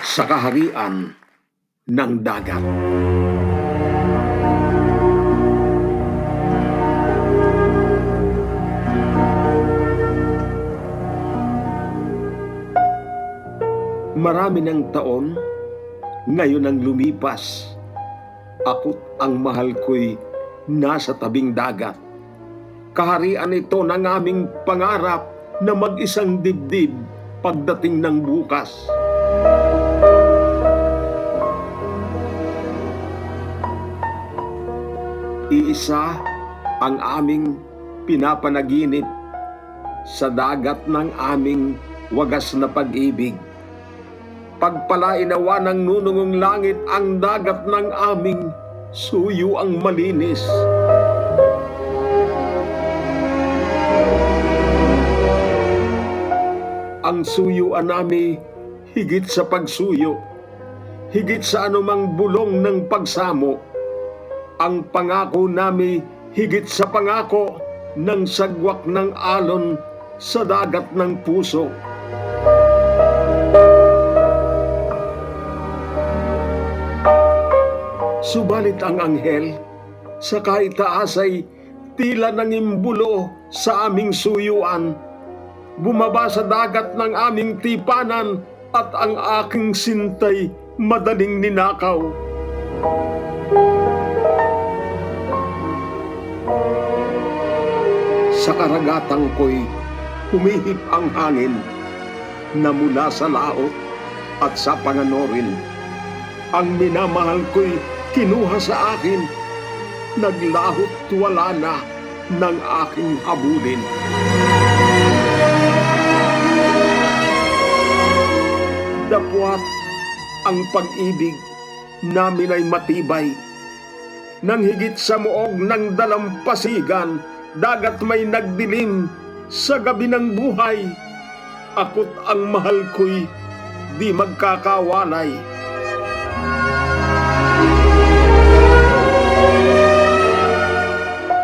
sa kaharian ng dagat. Marami ng taon, ngayon ang lumipas. Ako't ang mahal ko'y nasa tabing dagat. Kaharian ito ng aming pangarap na mag-isang dibdib pagdating ng bukas. Iisa ang aming pinapanaginip sa dagat ng aming wagas na pag-ibig. Pagpalainawa ng nunungong langit ang dagat ng aming suyo ang malinis. Ang suyuan nami higit sa pagsuyo, higit sa anumang bulong ng pagsamo. Ang pangako nami higit sa pangako ng sagwak ng alon sa dagat ng puso. Subalit ang anghel sa kaitaas ay tila nang imbulo sa aming suyuan. Bumaba sa dagat ng aming tipanan at ang aking sintay madaling ninakaw. Sa karagatang ko'y humihip ang hangin na mula sa laot at sa panganorin. Ang minamahal ko'y kinuha sa akin, naglahot wala na ng aking habulin. Dapwat ang pag-ibig namin ay matibay. Nang higit sa muog ng dalampasigan, dagat may nagdilim sa gabi ng buhay. Ako't ang mahal ko'y di magkakawalay.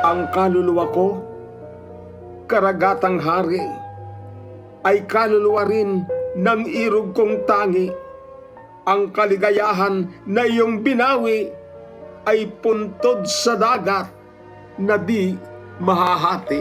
Ang kaluluwa ko, karagatang hari, ay kaluluwa rin ng irog kong tangi. Ang kaligayahan na iyong binawi ay puntod sa dagat na di महाहाते